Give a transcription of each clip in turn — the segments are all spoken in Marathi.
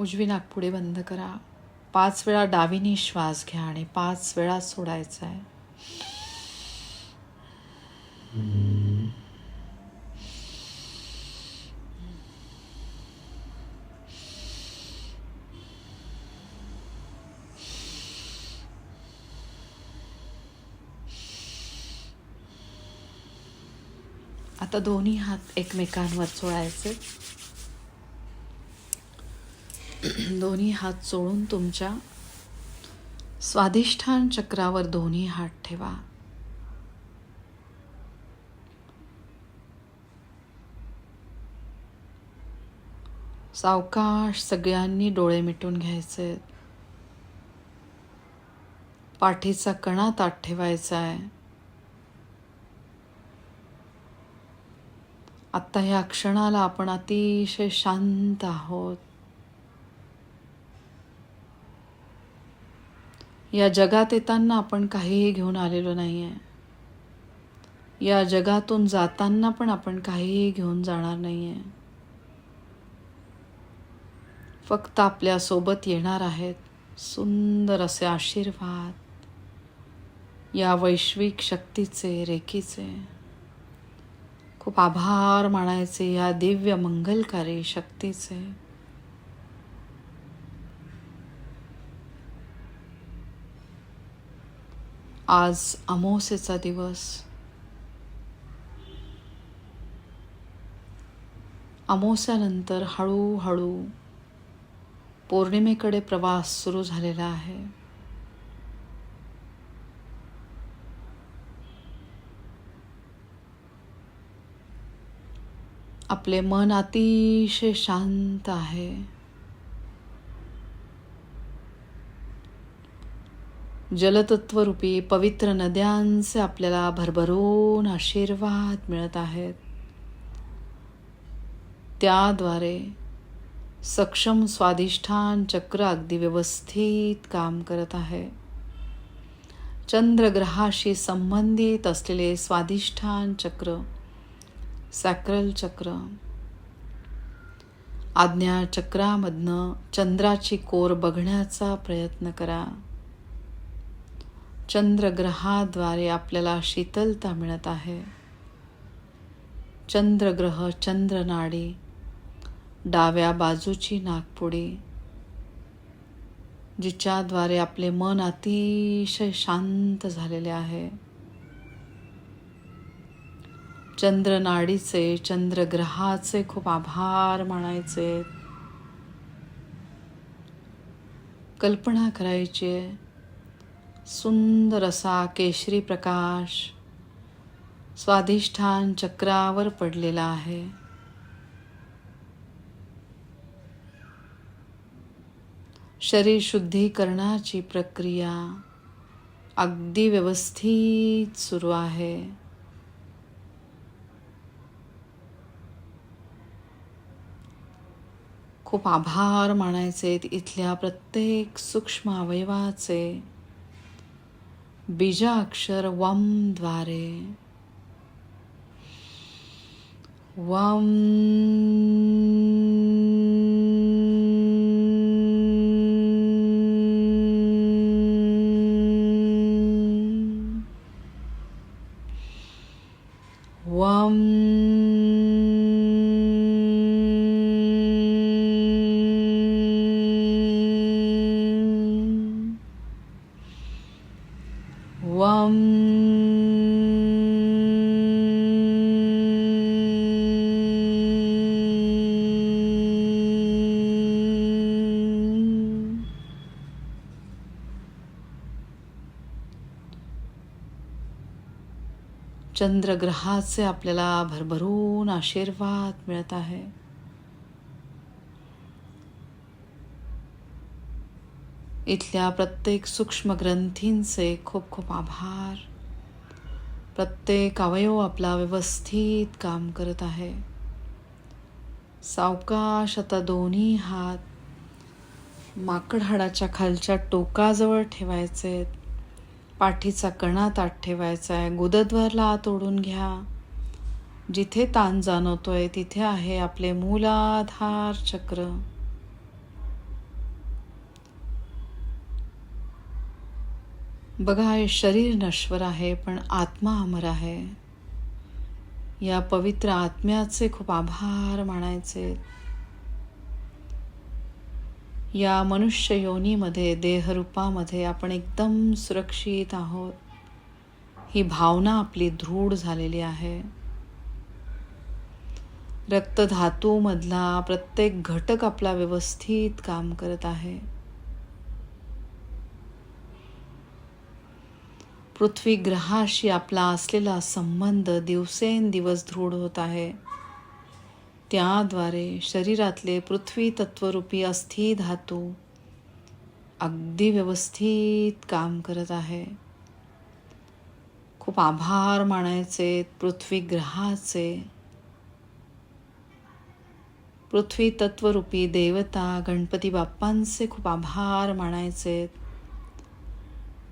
उजवी नागपुडे बंद करा. पाच वेळा डावीनी श्वास घ्या आणि पाच वेळा सोडायचा आहे. आता दोन्ही हात एकमेकांवर चोळायचे. दोन्ही हात चोळून तुमच्या स्वाधिष्ठान चक्रावर दोन्ही हात ठेवा. सावकाश सगळ्यांनी डोळे मिटून घ्यायचे. पाठीचा कणा ताट ठेवायचा आहे आत्ता ह्या क्षणाला आपण अतिशय शांत आहोत. या जगात येताना आपण काहीही घेऊन आलेलो नाही आहे या जगातून जाताना पण आपण काहीही घेऊन जाणार नाही आहे फक्त आपल्यासोबत येणार आहेत सुंदर असे आशीर्वाद. या वैश्विक शक्तीचे रेखीचे. खूप आभार मानायचे या दिव्य मंगलकारी शक्तीचे. आज अमावस्येचा दिवस. अमावस्यानंतर हळूहळू पौर्णिमेकडे प्रवास सुरू झालेला आहे. आपले मन अतिशय शांत आहे. जलतत्वरूपी पवित्र नद्यांचे आपल्याला भरभरून आशीर्वाद मिळत आहेत. त्याद्वारे सक्षम स्वाधिष्ठान चक्र अगदी व्यवस्थित काम करत आहे. चंद्रग्रहाशी संबंधित असलेले स्वाधिष्ठान चक्र सॅक्रल चक्र आज्ञा चक्रामधनं चंद्राची कोर बघण्याचा प्रयत्न करा. चंद्रग्रहाद्वारे आपल्याला शीतलता मिळत आहे. चंद्रग्रह चंद्रनाडी डाव्या बाजूची नागपुडी जिच्याद्वारे आपले मन अतिशय शांत झालेले आहे. चंद्रनाडीचे चंद्रग्रहाचे खूप आभार मानायचे. कल्पना करायची सुंदर असा केशरी प्रकाश स्वाधिष्ठान चक्रावर पडलेला आहे. शरीर शुद्धीकरणाची प्रक्रिया अगदी व्यवस्थित सुरू आहे. खूप आभार मानायचे इथल्या प्रत्येक सूक्ष्म अवयवाचे. बीजा अक्षर वम वम चंद्रग्रहाचे आपल्याला भरभरून आशीर्वाद मिळत आहे. इथल्या प्रत्येक सूक्ष्म ग्रंथींचे खूप खूप आभार. प्रत्येक अवयव आपला व्यवस्थित काम करत आहे. सावकाश आता दोन्ही हात माकड हाडाच्या खालच्या टोकाजवळ ठेवायचे पाठीचा कणा ताट ठेवायचा आहे गुदद्वारला आत ओढून घ्या. जिथे ताण जाणवतोय तिथे आहे आपले मूलाधार चक्र. बघा हे शरीर नश्वर आहे पण आत्मा अमर आहे. या पवित्र आत्म्याचे खूप आभार मानायचे. या मनुष्य योनीमध्ये देहरूपामध्ये आपण एकदम सुरक्षित आहोत. ही भावना आपली दृढ झालेली आहे. रक्तधातूमधला प्रत्येक घटक आपला व्यवस्थित काम करत आहे. पृथ्वी ग्रहाशी आपला असलेला संबंध दिवसेंदिवस दृढ होत आहे. त्याद्वारे शरीरातले पृथ्वी तत्वरूपी अस्थि धातू अगदी व्यवस्थित काम करत आहे. खूप आभार मानायचे पृथ्वी ग्रहाचे पृथ्वी तत्वरूपी देवता गणपती बाप्पांचे खूप आभार मानायचे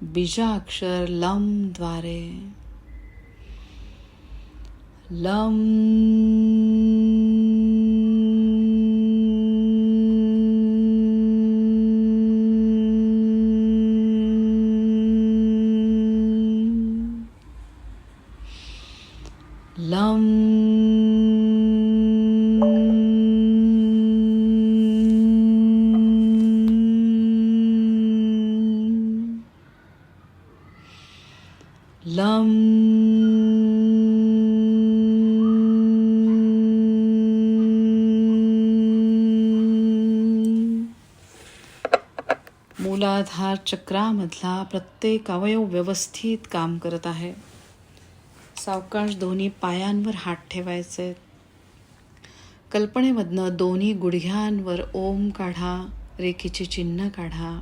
बीजाक्षर लमद्वारे. लम लम. मूलाधार चक्रामधला प्रत्येक अवयव व्यवस्थित काम करत आहे. सावकाश दोन्ही पायांवर हात ठेवायचे. कल्पनेमधनं दोन्ही गुडघ्यांवर ओम काढा रेखीचे चिन्ह काढा.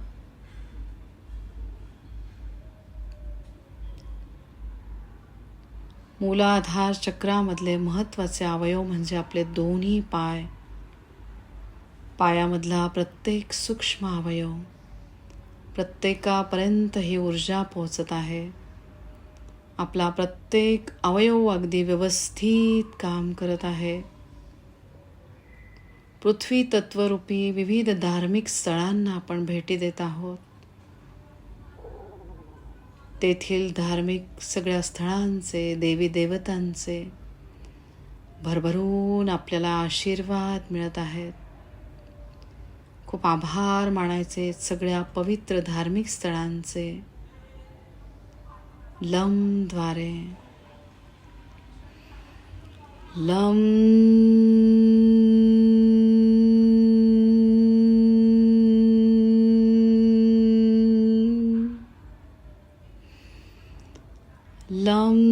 मूलाधार चक्रामधले महत्त्वाचे अवयव म्हणजे आपले दोन्ही पाय. पायामधला प्रत्येक सूक्ष्म अवयव. प्रत्येकापर्यंत ही ऊर्जा पोहोचत आहे. आपला प्रत्येक अवयव अगदी व्यवस्थित काम करत आहे. पृथ्वी तत्वरूपी विविध धार्मिक स्थळांना आपण भेटी देत आहोत. तेथील धार्मिक सगळ्या स्थळांचे देवी देवतांचे भरभरून आपल्याला आशीर्वाद मिळत आहेत. खूप आभार मानायचे सगळ्या पवित्र धार्मिक स्थळांचे. लमद्वारे. लम लम।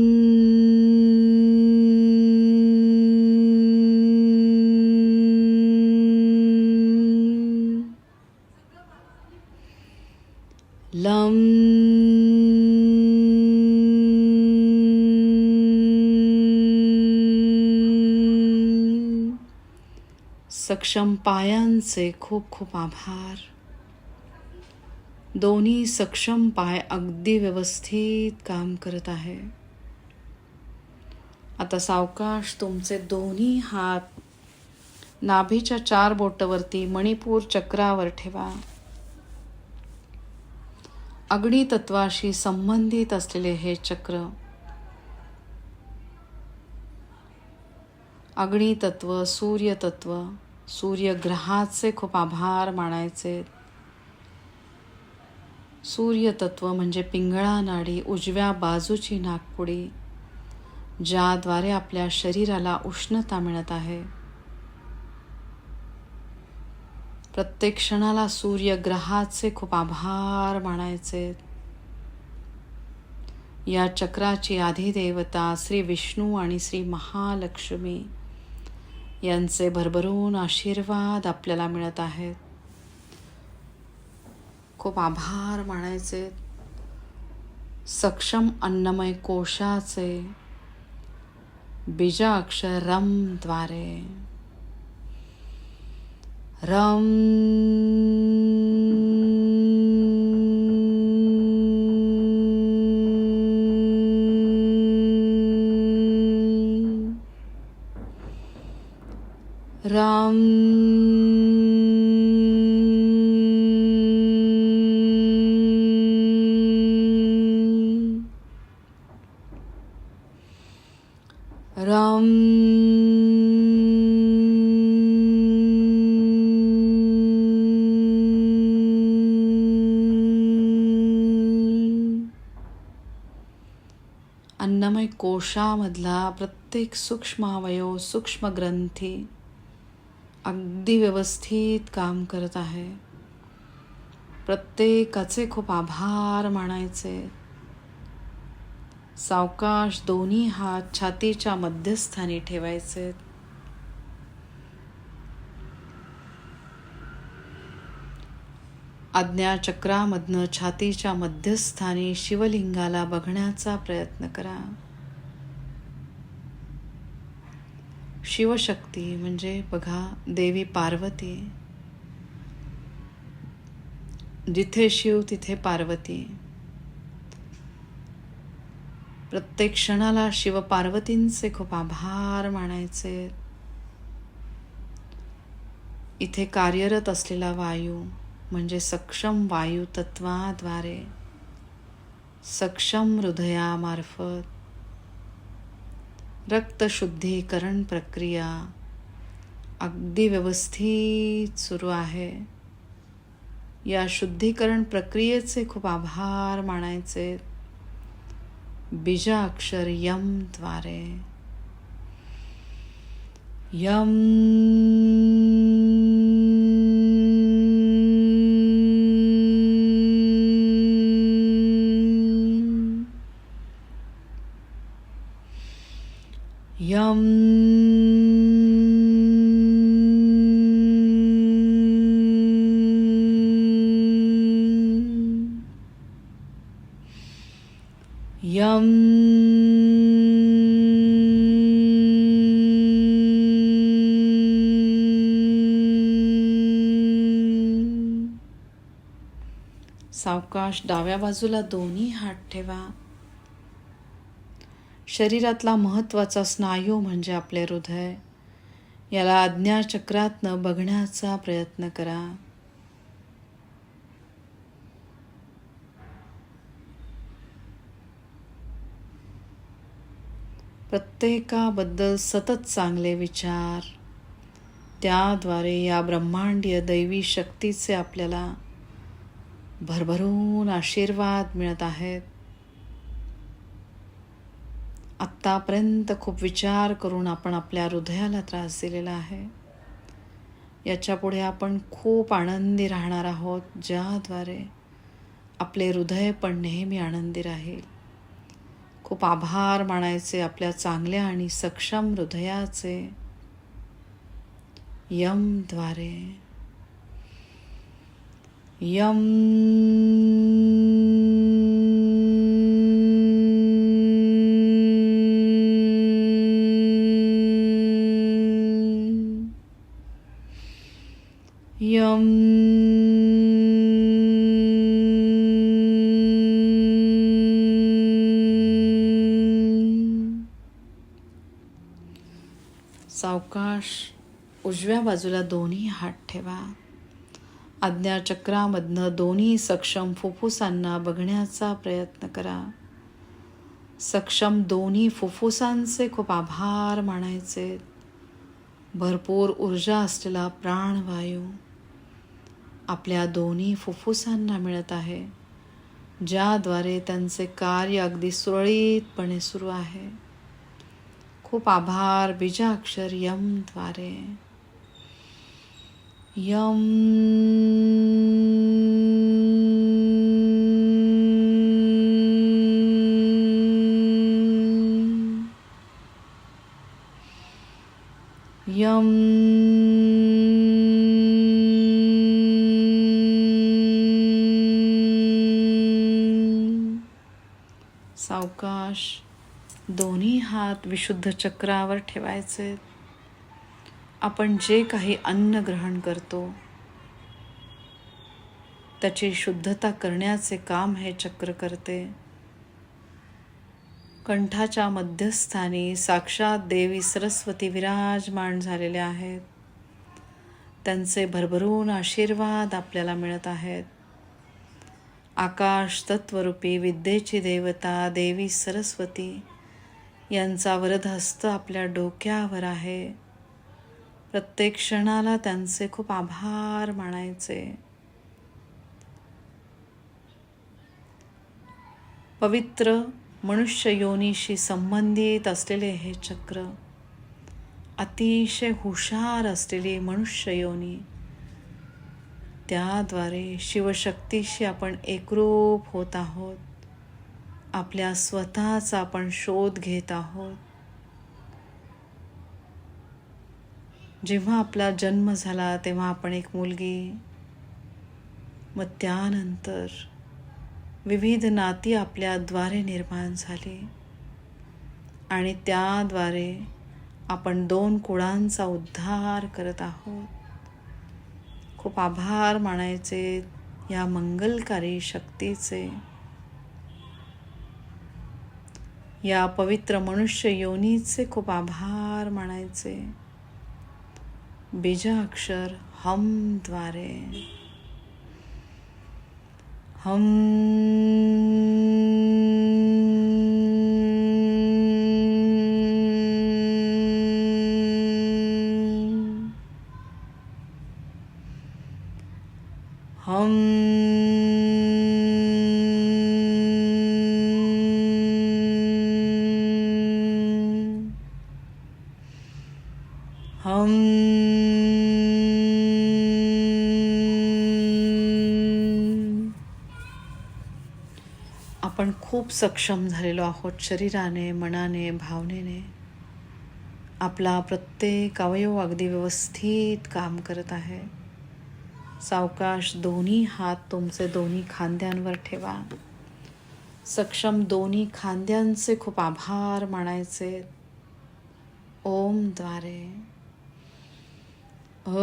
लम। सक्षम पायांचे खूप खूप आभार। दोन्ही सक्षम पाय अगदी व्यवस्थित काम करत आहे. आता सावकाश तुमचे दोन्ही हात नाभीच्या चार बोटवरती मणिपूर चक्रावर ठेवा. अग्नी तत्वाशी संबंधित असलेले हे चक्र अग्नी तत्व सूर्य तत्व सूर्यग्रहाचे खूप आभार मानायचे. सूर्यतत्व म्हणजे पिंगळा नाडी उजव्या बाजूची नागपुडी ज्याद्वारे आपल्या शरीराला उष्णता मिळत आहे. प्रत्येक क्षणाला सूर्यग्रहाचे खूप आभार मानायचे. या चक्राची आधिदेवता श्री विष्णू आणि श्री महालक्ष्मी यांचे भरभरून आशीर्वाद आपल्याला मिळत आहेत. खूप आभार मानायचे. सक्षम अन्नमय कोशाचे बीजाक्षर रमद्वारे रम. रम. अन्नमय कोशामधला प्रत्येक सूक्ष्म अवयव सूक्ष्म ग्रंथी अगदी व्यवस्थित काम करत आहे. प्रत्येकाचे खूप आभार मानायचे. सावकाश दोन्ही हात छातीच्या मध्यस्थानी ठेवायचे. आज्ञाचक्रामधनं छातीच्या मध्यस्थानी शिवलिंगाला बघण्याचा प्रयत्न करा. शिवशक्ती म्हणजे बघा देवी पार्वती. जिथे शिव तिथे पार्वती. प्रत्येक क्षणाला शिव पार्वतींचे खूप आभार मानायचे. इथे कार्यरत असलेला वायू म्हणजे सक्षम वायुतत्वाद्वारे. सक्षम हृदयामार्फत. रक्तशुद्धीकरण प्रक्रिया. अगदी व्यवस्थित सुरू आहे. या शुद्धीकरण प्रक्रियेचे खूप आभार मानायचे. बीजाक्षर यमद्वारे यम यम। यम। सावकाश डाव्या बाजूला दोन्ही हात ठेवा. शरीरातला महत्त्वाचा स्नायू म्हणजे आपले हृदय. याला आज्ञाचक्रातनं बघण्याचा प्रयत्न करा. प्रत्येकाबद्दल सतत चांगले विचार. त्याद्वारे या ब्रह्मांडीय दैवी शक्तीचे आपल्याला भरभरून आशीर्वाद मिळत आहेत. आत्तापर्यंत खूप विचार करून आपण आपल्या हृदयाला त्रास दिलेला आहे. याच्यापुढे आपण खूप आनंदी राहणार आहोत ज्याद्वारे आपले हृदय पण नेहमी आनंदी राहील. खूप आभार मानायचे आपल्या चांगल्या आणि सक्षम हृदयाचे यमद्वारे. यम सावकाश उजव्या बाजूला दोन्ही हात ठेवा. आज्ञाचक्रामधनं दोन्ही सक्षम फुफ्फुसांना बघण्याचा प्रयत्न करा. सक्षम दोन्ही फुफ्फुसांचे खूप आभार मानायचे. भरपूर ऊर्जा असलेला प्राणवायू. आपल्या दोन्ही फुफ्फुसांना मिळत आहे ज्याद्वारे त्यांचे कार्य अगदी सुरळीतपणे सुरू आहे. खूप आभार बीजाक्षर यमद्वारे. यम यम सावकाश दोन्ही हात विशुद्ध चक्रावर ठेवायचे. आपण जे काही अन्न ग्रहण करतो त्याची शुद्धता करण्याचे काम हे चक्र करते. कंठाच्या मध्यस्थानी साक्षात देवी सरस्वती विराजमान झालेले आहेत. त्यांचे भरभरून आशीर्वाद आपल्याला मिळत आहेत. आकाश तत्वरूपी विद्येची देवता देवी सरस्वती यांचा वरदहस्त आपल्या डोक्यावर आहे. प्रत्येक क्षणाला त्यांचे खूप आभार मानायचे. पवित्र मनुष्य योनीशी संबंधित असलेले हे चक्र अतिशय हुशार असलेली मनुष्य योनी त्याद्वारे शिवशक्तीशी आपण एकरूप होत आहोत. आपल्या स्वतःचा आपण शोध घेत आहोत. जेव्हा आपला जन्म झाला तेव्हा आपण एक मुलगी. मग त्यानंतर विविध नाती आपल्याद्वारे निर्माण झाली. आणि त्याद्वारे आपण दोन कुळांचा उद्धार करत आहोत. खूप आभार मानायचे या मंगलकारी शक्तीचे. या पवित्र मनुष्य योनीचे खूप आभार मानायचे. बीजाक्षर हमद्वारे हम हम खूप सक्षम झालेलो आहोत शरीराने मनाने भावनेने. आपला प्रत्येक अवयव अगदी व्यवस्थित काम करत आहे. सावकाश दोन्ही हात तुमचे दोन्ही खांद्यांवर ठेवा. सक्षम दोन्ही खांद्यांचे खूप आभार मानायचे. ओमद्वारे ओ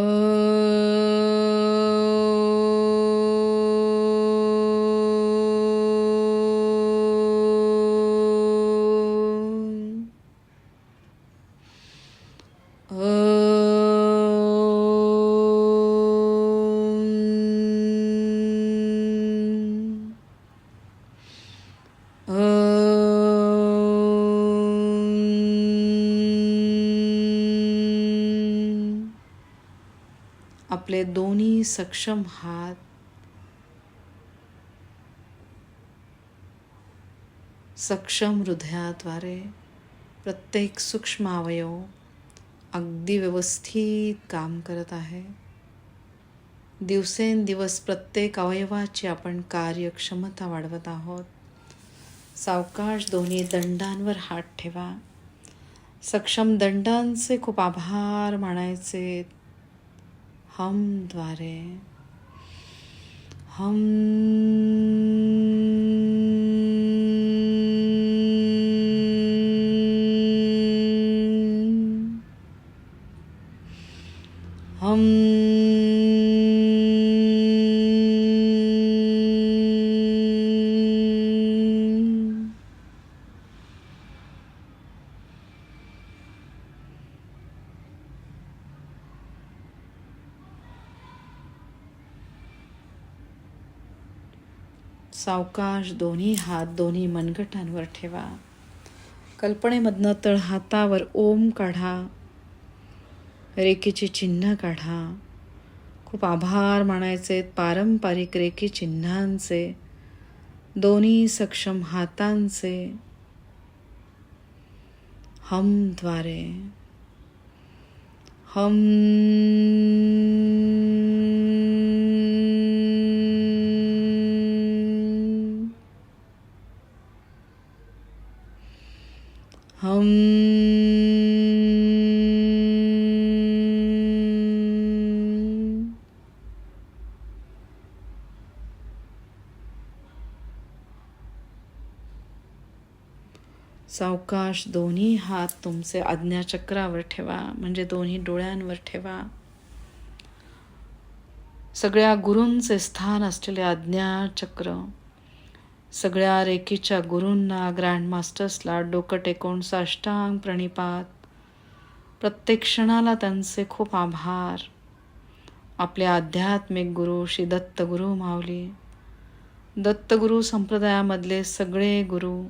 आपले दोन्ही सक्षम हात सक्षम हृदयाद्वारे प्रत्येक सूक्ष्म अवयव अगदी व्यवस्थित काम करत आहे. दिवसेंदिवस प्रत्येक अवयवाची आपण कार्यक्षमता वाढवत आहोत. सावकाश दोन्ही दंडांवर हात ठेवा. सक्षम दंडांचे खूप आभार मानायचे. हमद्वारे हम सावकाश दोन्ही हात दोन्ही मनगटांवर ठेवा. कल्पनेमधनं तळ हातावर ओम काढा. रेखेचे चिन्ह काढा. खूप आभार मानायचे पारंपरिक रेखी चिन्हांचे. दोन्ही सक्षम हातांचे. हमद्वारे. हम सावकाश दोन्ही हात तुमचे आज्ञाचक्रावर ठेवा. म्हणजे दोन्ही डोळ्यांवर ठेवा. सगळ्या गुरूंचे स्थान असलेले आज्ञाचक्र सगळ्या रेकीच्या गुरूंना ग्रँडमास्टर्सला डोकं टेकून साष्टांग प्रणिपात. प्रत्येक क्षणाला त्यांचे खूप आभार. आपले आध्यात्मिक गुरु श्री दत्तगुरु माऊली. दत्तगुरु संप्रदायामधले सगळे गुरु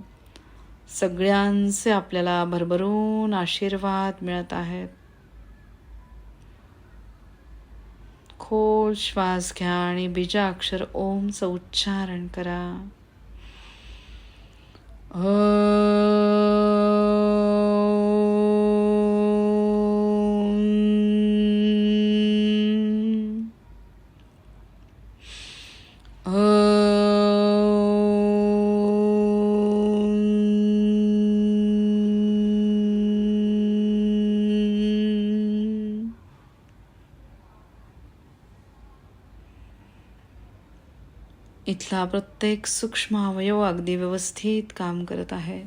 सगळ्यांचे आपल्याला भरभरून आशीर्वाद मिळत आहेत. खोल श्वास घ्या आणि बीजाक्षर ओमचं उच्चारण करा. Oh. इथला प्रत्येक सूक्ष्म अवयव अगदी व्यवस्थित काम करत आहे.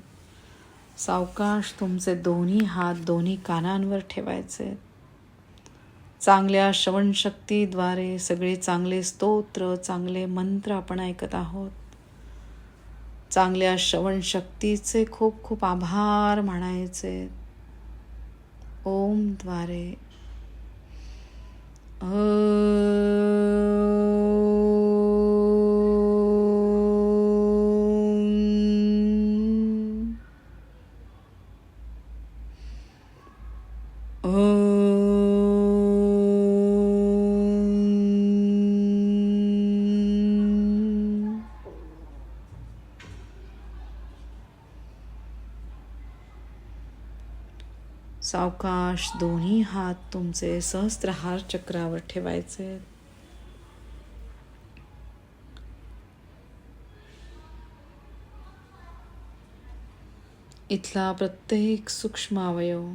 सावकाश तुमचे दोन्ही हात दोन्ही कानांवर ठेवायचे. चांगल्या श्रवणशक्तीद्वारे सगळे चांगले स्तोत्र चांगले मंत्र आपण ऐकत आहोत. चांगल्या श्रवणशक्तीचे खूप खूप आभार मानायचे. ओमद्वारे अ सावकाश दोन्ही हात तुमचे सहस्त्रहार चक्रावर ठेवायचे. इथला प्रत्येक सूक्ष्म अवयव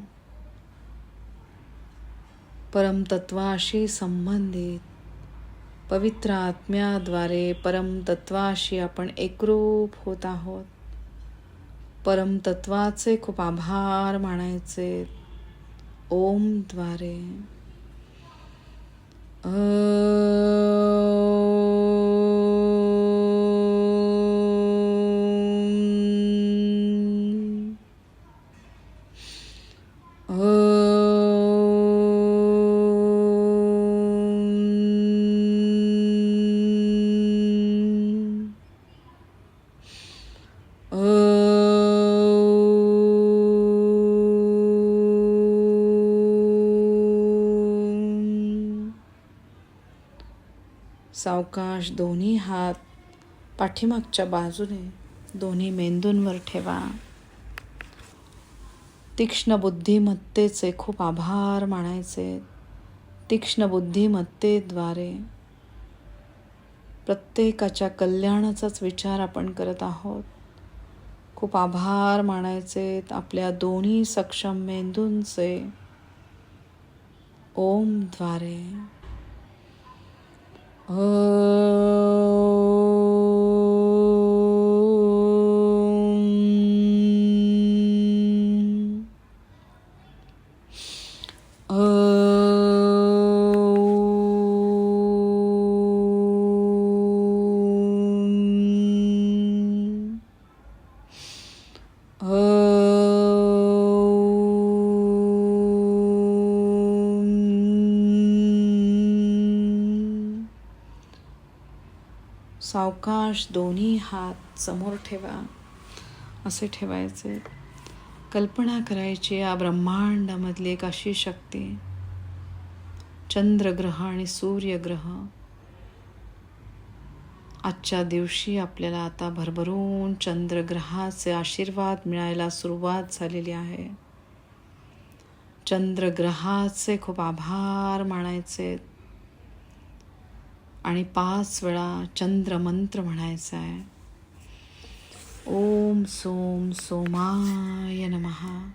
परमतत्वाशी संबंधित पवित्र आत्म्याद्वारे परमतत्वाशी आपण एकरूप होत आहोत. परमतत्वाचे खूप आभार मानायचे. ओमद्वारे अ सावकाश दोन्ही हात पाठीमागच्या बाजूने दोन्ही मेंदूंवर ठेवा. तीक्ष्ण बुद्धिमत्तेचे खूप आभार मानायचे. तीक्ष्ण बुद्धिमत्तेद्वारे प्रत्येकाच्या कल्याणाचाच विचार आपण करत आहोत. खूप आभार मानायचे आपल्या दोन्ही सक्षम मेंदूंचे. ओमद्वारे ओम. सावकाश दोन्ही हात समोर ठेवा. असे ठेवायचे. कल्पना करायची या ब्रह्मांडामधली एक अशी शक्ती. चंद्रग्रह आणि सूर्यग्रह. आजच्या दिवशी आपल्याला आता भरभरून चंद्रग्रहाचे आशीर्वाद मिळायला सुरुवात झालेली आहे. चंद्रग्रहाचे खूप आभार मानायचे. आणि पाच वेळा चंद्रमंत्र म्हणायचा आहे. ओम सोम सोमाय नमहा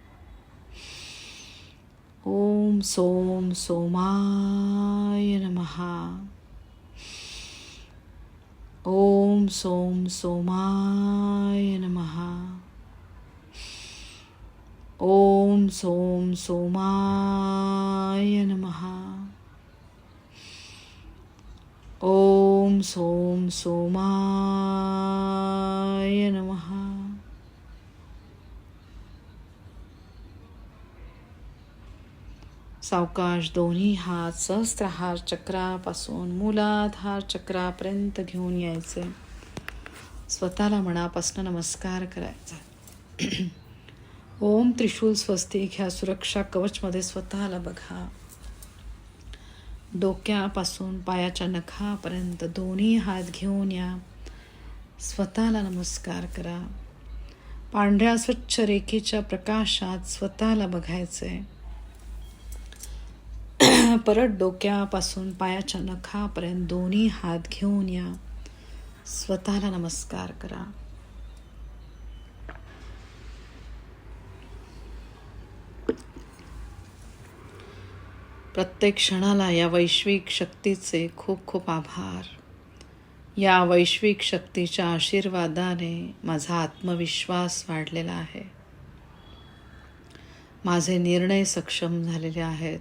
ओम सोम सोमाय नमहा ओम सोम सोमाय नमहा ओम सोम सोमाय नमहा ओम सोम सोमाय नमः। सावकाश दोन्ही हात सहस्त्रहार चक्रापासून मूलाधार चक्रापर्यंत घेऊन यायचे. स्वतःला मनापासून नमस्कार करायचा. ओम त्रिशूल स्वस्तिक ह्या सुरक्षा कवचमध्ये स्वतःला बघा. डोक्यापासून पायाच्या नखापर्यंत दोन्ही हात घेऊन या. स्वतःला नमस्कार करा. पांढऱ्या स्वच्छ रेखेच्या प्रकाशात स्वतःला बघायचंय. परत डोक्यापासून पायाच्या नखापर्यंत दोन्ही हात घेऊन या. स्वतःला नमस्कार करा. प्रत्येक क्षणाला या वैश्विक शक्तीचे खूप खूप आभार. या वैश्विक शक्तीच्या आशीर्वादाने माझा आत्मविश्वास वाढलेला आहे. माझे निर्णय सक्षम झालेले आहेत.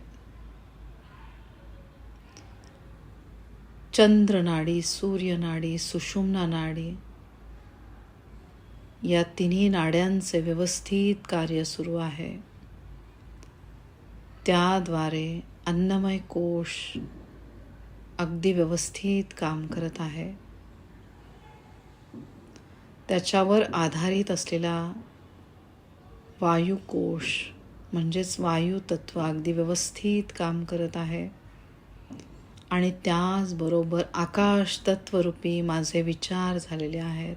चंद्रनाडी सूर्यनाडी सुषुम्ना नाडी या तिन्ही नाड्यांचे व्यवस्थित कार्य सुरू आहे. त्याद्वारे अन्नमय कोश अगदी व्यवस्थित काम करत आहे. त्याच्यावर आधारित असलेला वायुकोश म्हणजेच वायुतत्व अगदी व्यवस्थित काम करत आहे. आणि त्याचबरोबर आकाश तत्वरूपी माझे विचार झालेले आहेत.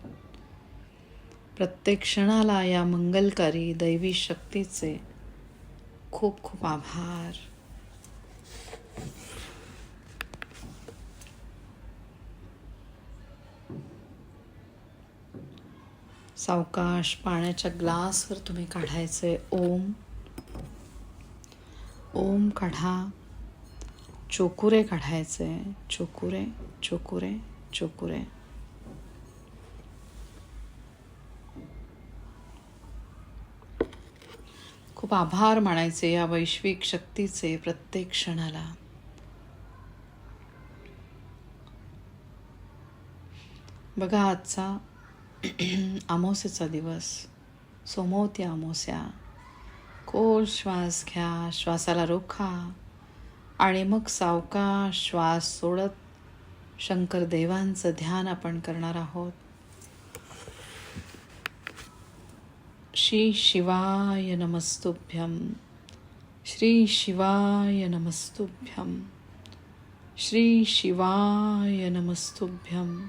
प्रत्येक क्षणाला या मंगलकारी दैवी शक्तीचे खूप खूप आभार. सावकाश पाण्याच्या ग्लासवर तुम्ही काढायचे. ओम. ओम काढा. चोकुरे काढायचे. चोकुरे चोकुरे चोकुरे. खूप आभार मानायचे या वैश्विक शक्तीचे प्रत्येक क्षणाला. बघा आजचा अमावस्येचा दिवस. सोमवती अमावस्या खोल श्वास घ्या श्वासाला रोखा. आणि मग सावका श्वास सोडत शंकर देवांचं ध्यान आपण करणार आहोत. श्री शिवाय नमस्तुभ्यम श्री शिवाय नमस्तुभ्यम श्री शिवाय नमस्तुभ्यम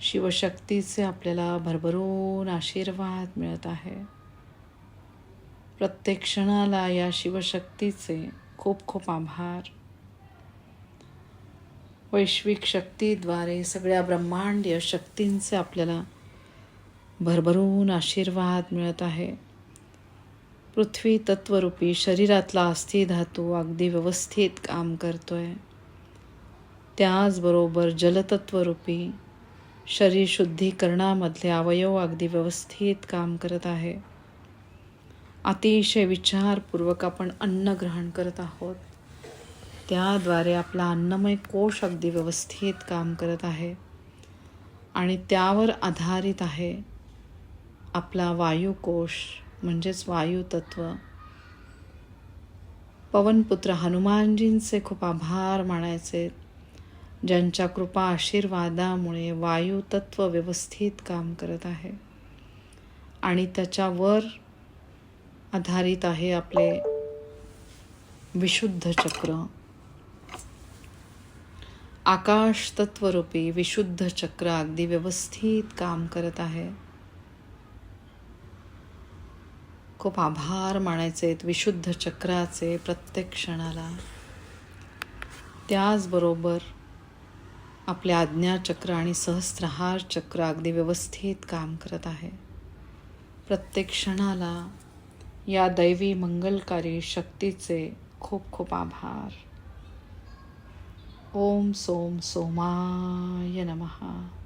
शिवशक्तीचे आपल्याला भरभरून आशीर्वाद मिळत आहे. प्रत्येक क्षणाला या शिवशक्तीचे खूप खूप आभार. वैश्विक शक्तीद्वारे सगळ्या ब्रह्मांडीय शक्तींचे आपल्याला भरभरून आशीर्वाद मिळत आहे. पृथ्वी तत्वरूपी शरीरातला अस्थि धातू अगदी व्यवस्थित काम करतो आहे त्याचबरोबर जलतत्वरूपी शरीर शुद्धीकरणामधले अवयव अगदी व्यवस्थित काम करत आहे. अतिशय विचारपूर्वक आपण अन्न ग्रहण करत आहोत. त्याद्वारे आपला अन्नमय कोश अगदी व्यवस्थित काम करत आहे. आणि त्यावर आधारित आहे आपला वायुकोश म्हणजेच वायुतत्व. पवनपुत्र हनुमानजींचे खूप आभार मानायचे. ज्यांच्या कृपा आशीर्वादामुळे वायू तत्व व्यवस्थित काम करत आहे. आणि त्याच्यावर आधारित आहे आपले विशुद्ध चक्र. आकाश तत्वरूपी विशुद्ध चक्र अगदी व्यवस्थित काम करत आहे. खूप आभार मानायचे आहेत विशुद्ध चक्राचे प्रत्येक क्षणाला. त्याचबरोबर आपले आज्ञाचक्र आणि सहस्त्रहार चक्र अगदी व्यवस्थित काम करत आहे. प्रत्येक क्षणाला या दैवी मंगलकारी शक्तीचे खूप खूप आभार. ओम सोम सोमाय नमहा